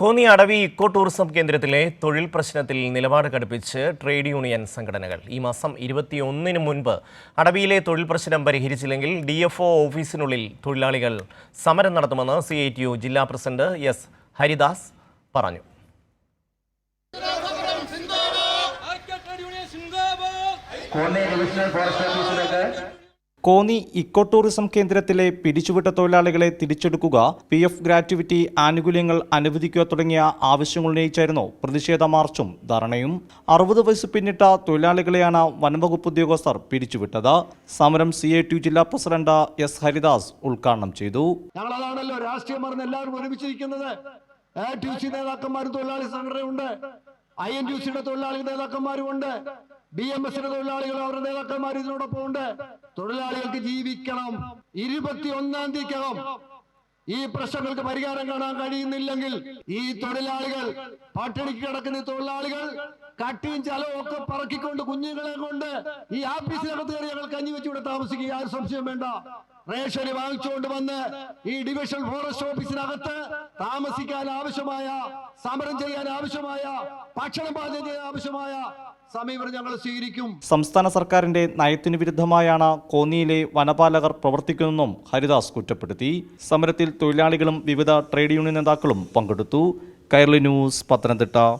കോന്നി അടവി eco tourism കേന്ദ്രത്തിലെ തൊഴിൽ പ്രശ്നത്തിൽ നിലപാട് കടുപ്പിച്ച് ട്രേഡ് യൂണിയൻ സംഘടനകൾ. ഈ മാസം ഇരുപത്തിയൊന്നിന് മുൻപ് അടവിയിലെ തൊഴിൽ പ്രശ്നം പരിഹരിച്ചില്ലെങ്കിൽ ഡി എഫ് ഒ ഓഫീസിനുള്ളിൽ തൊഴിലാളികൾ സമരം നടത്തുമെന്ന് സി ഐ ടി യു ജില്ലാ പ്രസിഡന്റ് എസ് ഹരിദാസ് പറഞ്ഞു. കോന്നി ഡിവിഷണൽ ഫോറസ്റ്റ് ഓഫീസിലേക്ക് കോന്നി ഇക്കോ ടൂറിസം കേന്ദ്രത്തിലെ പിരിച്ചുവിട്ട തൊഴിലാളികളെ തിരിച്ചെടുക്കുക പി എഫ് ഗ്രാറ്റുവിറ്റി ആനുകൂല്യങ്ങൾ അനുവദിക്കുക തുടങ്ങിയ ആവശ്യങ്ങൾ ഉന്നയിച്ചായിരുന്നു പ്രതിഷേധ മാർച്ചും ധർണയും. അറുപത് വയസ്സ് പിന്നിട്ട തൊഴിലാളികളെയാണ് വനംവകുപ്പ് ഉദ്യോഗസ്ഥർ പിരിച്ചുവിട്ടത് സമരം സി എ ടി ജില്ലാ പ്രസിഡന്റ് എസ് ഹരിദാസ് ഉദ്ഘാടനം ചെയ്തു. ഞങ്ങൾ അതാണല്ലോ രാഷ്ട്രീയം എല്ലാവരും ഒരുമിച്ചിരിക്കുന്നത്. നേതാക്കന്മാരും തൊഴിലാളി സംഘടനയുണ്ട്. ഐ എൻ ടി തൊഴിലാളി നേതാക്കന്മാരും ഉണ്ട്. ബി എം എസിന്റെ തൊഴിലാളികൾ അവരുടെ നേതാക്കന്മാർ ഇതിനോടൊപ്പം ഉണ്ട്. തൊഴിലാളികൾക്ക് ജീവിക്കണം. ഇരുപത്തി ഒന്നാം തീയതിക്കകം ഈ പ്രശ്നങ്ങൾക്ക് പരിഹാരം കാണാൻ കഴിയുന്നില്ലെങ്കിൽ ഈ തൊഴിലാളികൾ പട്ടിണിക്ക് കിടക്കുന്ന തൊഴിലാളികൾ കട്ടിയും ചലവും ഒക്കെ പറക്കിക്കൊണ്ട് കുഞ്ഞുങ്ങളെ കൊണ്ട് ഈ ആഫീസിനകത്ത് കയറി ഞങ്ങൾ കഞ്ഞി വെച്ചുകൂടെ താമസിക്കുക. ആരും സംശയം വേണ്ട. റേഷന് വാങ്ങിച്ചുകൊണ്ട് വന്ന് ഈ ഡിവിഷൻ ഫോറസ്റ്റ് ഓഫീസിനകത്ത് താമസിക്കാൻ ആവശ്യമായ സമരം ചെയ്യാൻ ആവശ്യമായ ഭക്ഷണം പാചകം ചെയ്യാൻ ആവശ്യമായ സമീപനം ഞങ്ങൾ സ്വീകരിക്കും. സംസ്ഥാന സർക്കാരിന്റെ നയത്തിനു വിരുദ്ധമായാണ് കോന്നിയിലെ വനപാലകർ പ്രവർത്തിക്കുന്നതെന്നും ഹരിദാസ് കുറ്റപ്പെടുത്തി. സമരത്തിൽ തൊഴിലാളികളും വിവിധ ട്രേഡ് യൂണിയൻ നേതാക്കളും പങ്കെടുത്തു. കൈർലി ന്യൂസ് പത്തനംതിട്ട.